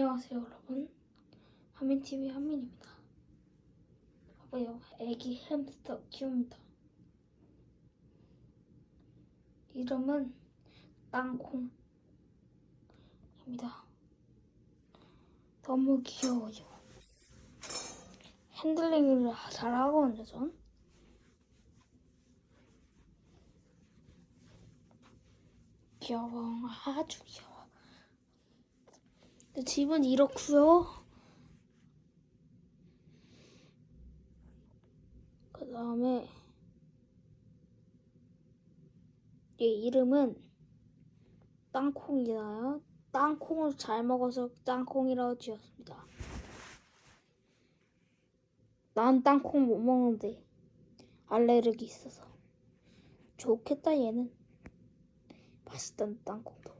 안녕하세요 여러분. 하민TV 한민입니다. 봐봐요. 애기 햄스터 키웁니다. 이름은 땅콩입니다. 너무 귀여워요. 핸들링을 잘하거든요 전. 귀여워. 아주 귀여워 집은 이렇고요. 그 다음에 얘 이름은 땅콩이다요. 땅콩을 잘 먹어서 땅콩이라고 지었습니다. 난 땅콩 못 먹는데 알레르기 있어서 좋겠다 얘는 맛있던 땅콩도.